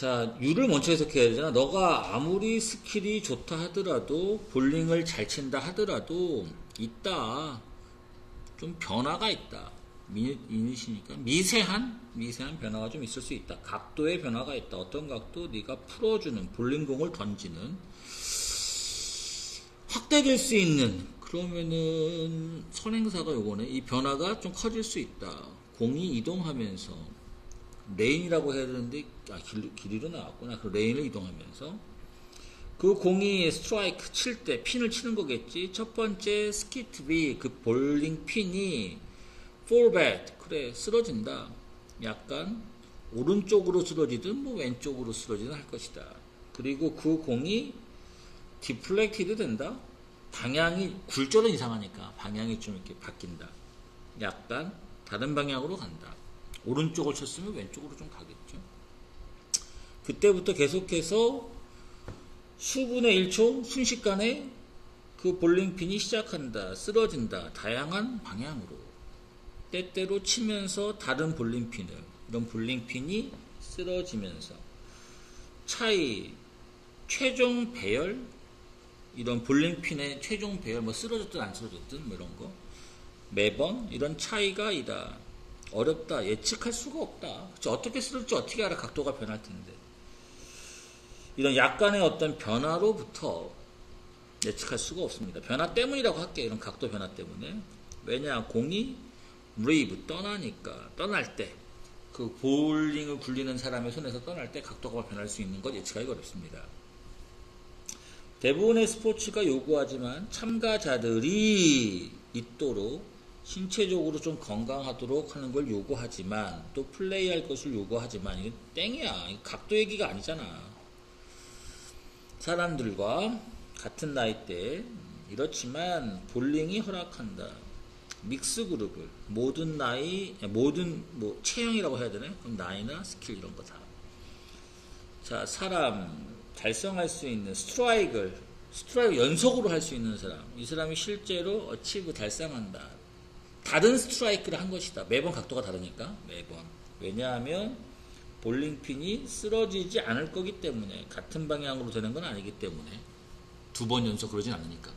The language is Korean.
자, 유를 먼저 해석해야 되잖아. 너가 아무리 스킬이 좋다 하더라도, 볼링을 잘 친다 하더라도, 있다. 좀 변화가 있다. 미, 이니시니까. 미세한? 미세한 변화가 좀 있을 수 있다. 각도의 변화가 있다. 어떤 각도? 네가 풀어주는, 볼링공을 던지는, 확대될 수 있는, 그러면은, 선행사가 요거네. 이 변화가 좀 커질 수 있다. 공이 이동하면서, 레인이라고 해야 되는데 아, 길, 길이로 나왔구나. 그 레인을 이동하면서 그 공이 스트라이크 칠 때 핀을 치는 거겠지. 첫 번째 스키트비 그 볼링 핀이 폴백 그래 쓰러진다. 약간 오른쪽으로 쓰러지든 뭐 왼쪽으로 쓰러지든 할 것이다. 그리고 그 공이 디플렉티드 된다. 방향이 굴절은 이상하니까 방향이 좀 이렇게 바뀐다. 약간 다른 방향으로 간다. 오른쪽을 쳤으면 왼쪽으로 좀 가겠죠. 그때부터 계속해서 수분의 1초 순식간에 그 볼링핀이 시작한다, 쓰러진다, 다양한 방향으로. 때때로 치면서 다른 볼링핀을, 이런 볼링핀이 쓰러지면서 차이, 최종 배열, 이런 볼링핀의 최종 배열, 뭐 쓰러졌든 안 쓰러졌든 뭐 이런 거. 매번 이런 차이가 있다. 어렵다. 예측할 수가 없다. 그치? 어떻게 쓰을지 어떻게 알아? 각도가 변할 텐데. 이런 약간의 어떤 변화로부터 예측할 수가 없습니다. 변화 때문이라고 할게요. 이런 각도 변화 때문에. 왜냐, 공이 레이브 떠나니까, 떠날 때, 그 볼링을 굴리는 사람의 손에서 떠날 때 각도가 변할 수 있는 것 예측하기 어렵습니다. 대부분의 스포츠가 요구하지만 참가자들이 있도록 신체적으로 좀 건강하도록 하는 걸 요구하지만 또 플레이할 것을 요구하지만 이건 땡이야. 각도 얘기가 아니잖아. 사람들과 같은 나이대 이렇지만 볼링이 허락한다. 믹스 그룹을 모든 나이 모든 뭐 체형이라고 해야 되나? 그럼 나이나 스킬 이런 거 다. 자 사람 달성할 수 있는 스트라이크를 스트라이크 연속으로 할 수 있는 사람 이 사람이 실제로 어치브 달성한다. 다른 스트라이크를 한 것이다. 매번 각도가 다르니까 매번. 왜냐하면 볼링핀이 쓰러지지 않을 거기 때문에 같은 방향으로 되는 건 아니기 때문에 두 번 연속 그러진 않으니까